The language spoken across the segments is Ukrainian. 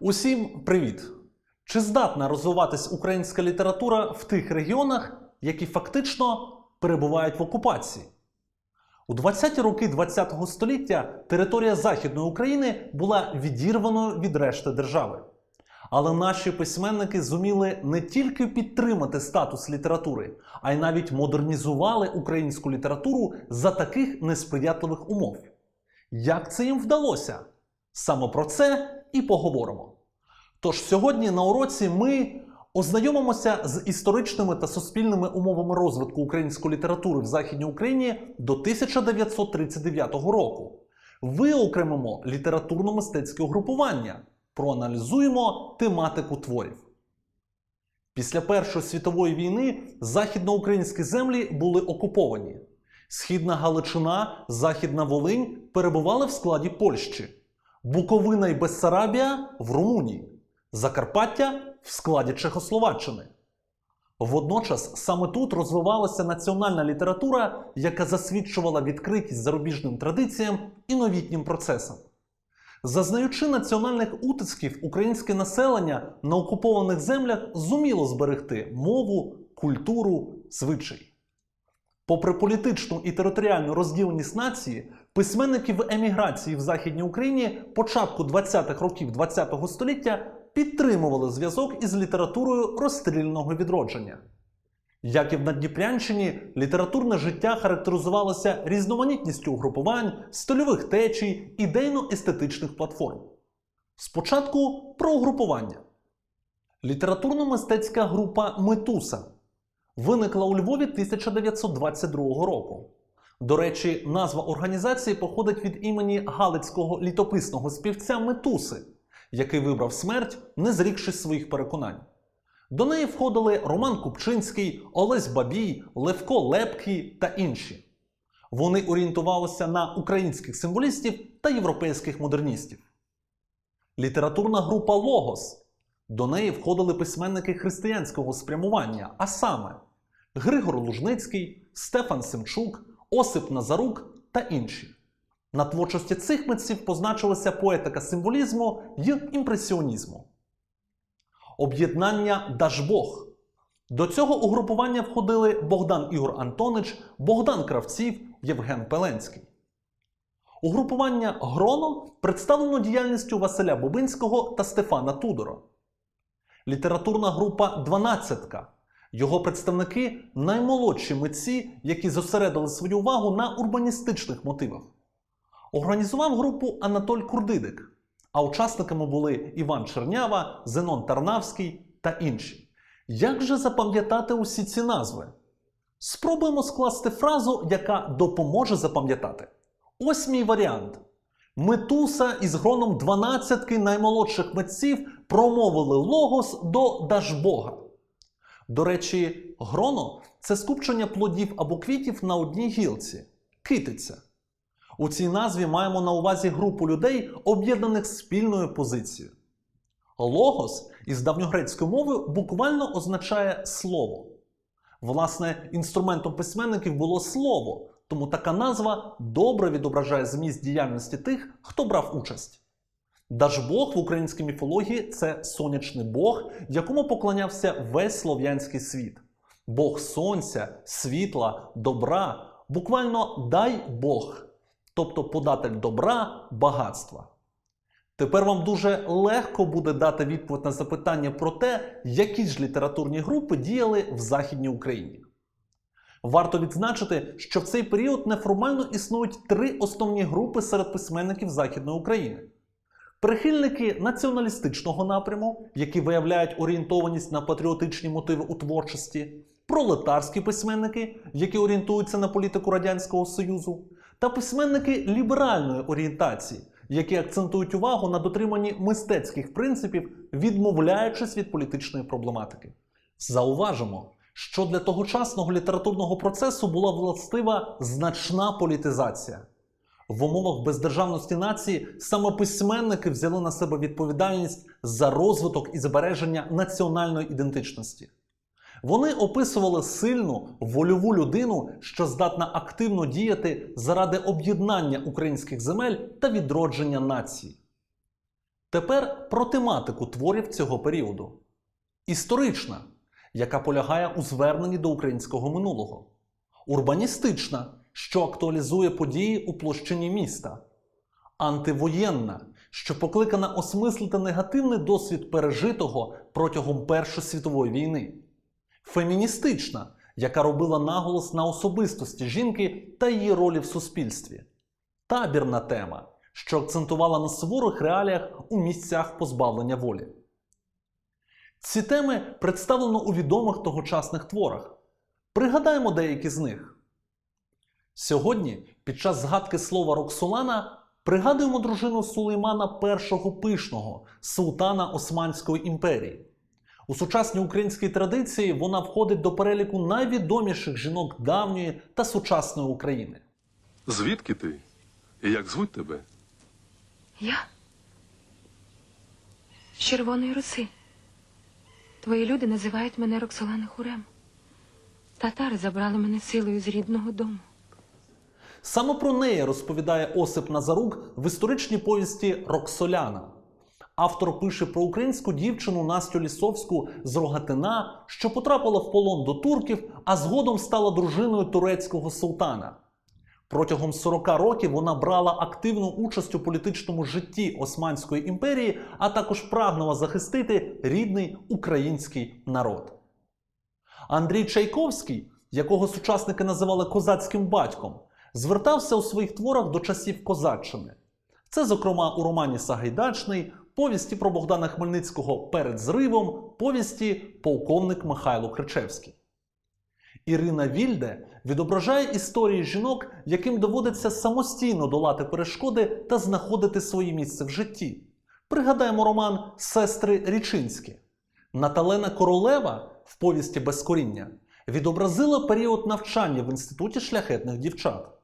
Усім привіт! Чи здатна розвиватись українська література в тих регіонах, які фактично перебувають в окупації? У 20-ті роки ХХ століття територія Західної України була відірваною від решти держави. Але наші письменники зуміли не тільки підтримати статус літератури, а й навіть модернізували українську літературу за таких несприятливих умов. Як це їм вдалося? Саме про це і поговоримо. Тож сьогодні на уроці ми ознайомимося з історичними та суспільними умовами розвитку української літератури в Західній Україні до 1939 року. Виокремимо літературно-мистецьке угрупування, проаналізуємо тематику творів. Після Першої світової війни західноукраїнські землі були окуповані. Східна Галичина, Західна Волинь перебували в складі Польщі, Буковина і Бессарабія в Румунії, Закарпаття в складі Чехословаччини. Водночас саме тут розвивалася національна література, яка засвідчувала відкритість зарубіжним традиціям і новітнім процесам. Зазнаючи національних утисків, українське населення на окупованих землях зуміло зберегти мову, культуру, звичай. Попри політичну і територіальну розділеність нації, письменники в еміграції в Західній Україні початку 20-х років ХХ століття підтримували зв'язок із літературою розстрільного відродження. Як і в Надніпрянщині, літературне життя характеризувалося різноманітністю угрупувань, стильових течій, ідейно-естетичних платформ. Спочатку про угрупування. Літературно-мистецька група Метуса виникла у Львові 1922 року. До речі, назва організації походить від імені галицького літописного співця Метуси, який вибрав смерть, не зрікшись своїх переконань. До неї входили Роман Купчинський, Олесь Бабій, Левко Лепкий та інші. Вони орієнтувалися на українських символістів та європейських модерністів. Літературна група Логос. До неї входили письменники християнського спрямування, а саме Григор Лужницький, Стефан Семчук, Осип Назарук та інші. На творчості цих митців позначилася поетика символізму й імпресіонізму. Об'єднання Дажбог. До цього угрупування входили Богдан Ігор Антонич, Богдан Кравців, Євген Пеленський. Угрупування Гроно представлено діяльністю Василя Бубинського та Стефана Тудора. Літературна група Дванадцятка. Його представники наймолодші митці, які зосередили свою увагу на урбаністичних мотивах. Організував групу Анатоль Курдидик, а учасниками були Іван Чернява, Зенон Тарнавський та інші. Як же запам'ятати усі ці назви? Спробуємо скласти фразу, яка допоможе запам'ятати. Ось мій варіант. Метуса із гроном 12 наймолодших митців промовили логос до Дажбога. До речі, гроно це скупчення плодів або квітів на одній гілці китиця. У цій назві маємо на увазі групу людей, об'єднаних спільною позицією. Логос із давньогрецької мови буквально означає слово. Власне, інструментом письменників було слово, тому така назва добре відображає зміст діяльності тих, хто брав участь. Дажбог в українській міфології це сонячний Бог, якому поклонявся весь слов'янський світ. Бог сонця, світла, добра, буквально дай Бог, тобто податель добра, багатства. Тепер вам дуже легко буде дати відповідь на запитання про те, які ж літературні групи діяли в Західній Україні. Варто відзначити, що в цей період неформально існують три основні групи серед письменників Західної України. Прихильники націоналістичного напряму, які виявляють орієнтованість на патріотичні мотиви у творчості, пролетарські письменники, які орієнтуються на політику Радянського Союзу, та письменники ліберальної орієнтації, які акцентують увагу на дотриманні мистецьких принципів, відмовляючись від політичної проблематики. Зауважимо, що для тогочасного літературного процесу була властива значна політизація. В умовах бездержавності нації саме письменники взяли на себе відповідальність за розвиток і збереження національної ідентичності. Вони описували сильну вольову людину, що здатна активно діяти заради об'єднання українських земель та відродження нації. Тепер про тематику творів цього періоду. Історична, яка полягає у зверненні до українського минулого. Урбаністична, що актуалізує події у площині міста. Антивоєнна, що покликана осмислити негативний досвід пережитого протягом Першої світової війни. Феміністична, яка робила наголос на особистості жінки та її ролі в суспільстві. Табірна тема, що акцентувала на суворих реаліях у місцях позбавлення волі. Ці теми представлено у відомих тогочасних творах. Пригадаємо деякі з них. Сьогодні, під час згадки слова Роксолана, пригадуємо дружину Сулеймана І Пишного, султана Османської імперії. У сучасній українській традиції вона входить до переліку найвідоміших жінок давньої та сучасної України. Звідки ти? І як звуть тебе? Я? З Червоної Руси. Твої люди називають мене Роксолана Хурем. Татари забрали мене силою з рідного дому. Саме про неї розповідає Осип Назарук в історичній повісті Роксоляна. Автор пише про українську дівчину Настю Лісовську з Рогатина, що потрапила в полон до турків, а згодом стала дружиною турецького султана. Протягом 40 років вона брала активну участь у політичному житті Османської імперії, а також прагнула захистити рідний український народ. Андрій Чайковський, якого сучасники називали козацьким батьком, звертався у своїх творах до часів козаччини. Це, зокрема, у романі Сагайдачний, повісті про Богдана Хмельницького перед зривом, повісті Полковник Михайло Кричевський. Ірина Вільде відображає історії жінок, яким доводиться самостійно долати перешкоди та знаходити своє місце в житті. Пригадаємо роман Сестри Річинські. Наталена Королева в повісті Безкоріння відобразила період навчання в інституті шляхетних дівчат.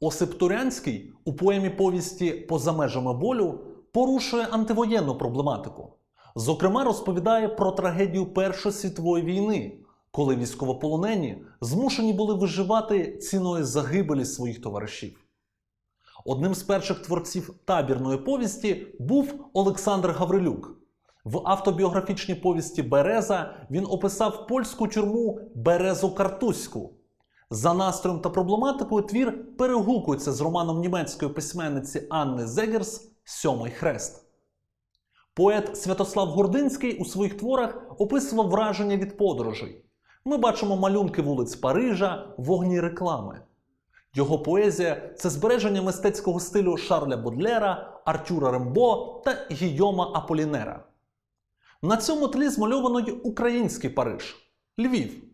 Осип Турянський у поемі повісті Поза межами болю порушує антивоєнну проблематику. Зокрема, розповідає про трагедію Першої світової війни, коли військовополонені змушені були виживати ціною загибелі своїх товаришів. Одним з перших творців табірної повісті був Олександр Гаврилюк. В автобіографічній повісті Береза він описав польську тюрму Березу Картузьку. За настроєм та проблематикою твір перегукується з романом німецької письменниці Анни Зегерс Сьомий хрест. Поет Святослав Гординський у своїх творах описував враження від подорожей. Ми бачимо малюнки вулиць Парижа, вогні реклами. Його поезія це збереження мистецького стилю Шарля Бодлера, Артюра Рембо та Гійома Аполінера. На цьому тлі змальовано й український Париж Львів.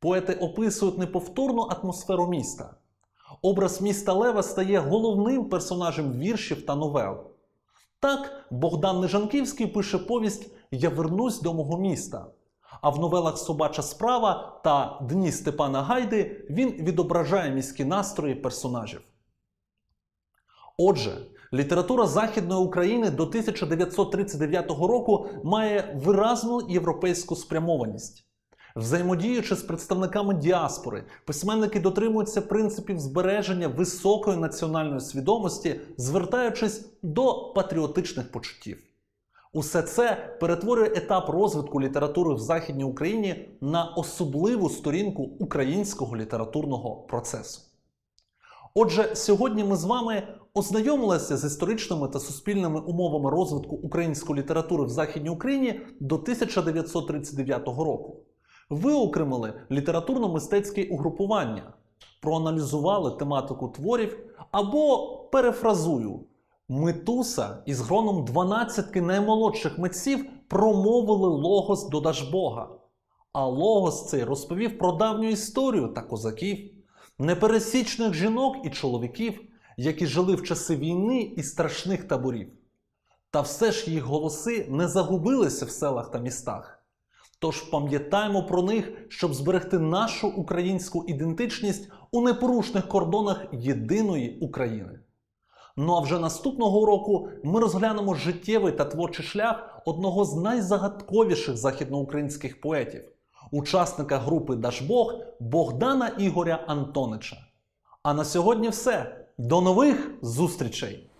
Поети описують неповторну атмосферу міста. Образ міста Лева стає головним персонажем віршів та новел. Так, Богдан Нежанківський пише повість Я вернусь до мого міста. А в новелах Собача справа та Дні Степана Гайди він відображає міські настрої персонажів. Отже, література Західної України до 1939 року має виразну європейську спрямованість. Взаємодіючи з представниками діаспори, письменники дотримуються принципів збереження високої національної свідомості, звертаючись до патріотичних почуттів. Усе це перетворює етап розвитку літератури в Західній Україні на особливу сторінку українського літературного процесу. Отже, сьогодні ми з вами ознайомилися з історичними та суспільними умовами розвитку української літератури в Західній Україні до 1939 року. Виокремили літературно-мистецьке угрупування, проаналізували тематику творів або перефразую. Метуса із гроном 12 наймолодших митців промовили логос до Дажбога. А логос цей розповів про давню історію та козаків, непересічних жінок і чоловіків, які жили в часи війни і страшних таборів. Та все ж їх голоси не загубилися в селах та містах. Тож пам'ятаємо про них, щоб зберегти нашу українську ідентичність у непорушних кордонах єдиної України. Ну а вже наступного року ми розглянемо життєвий та творчий шлях одного з найзагадковіших західноукраїнських поетів, учасника групи Дашбог Богдана Ігоря Антонича. А на сьогодні все. До нових зустрічей!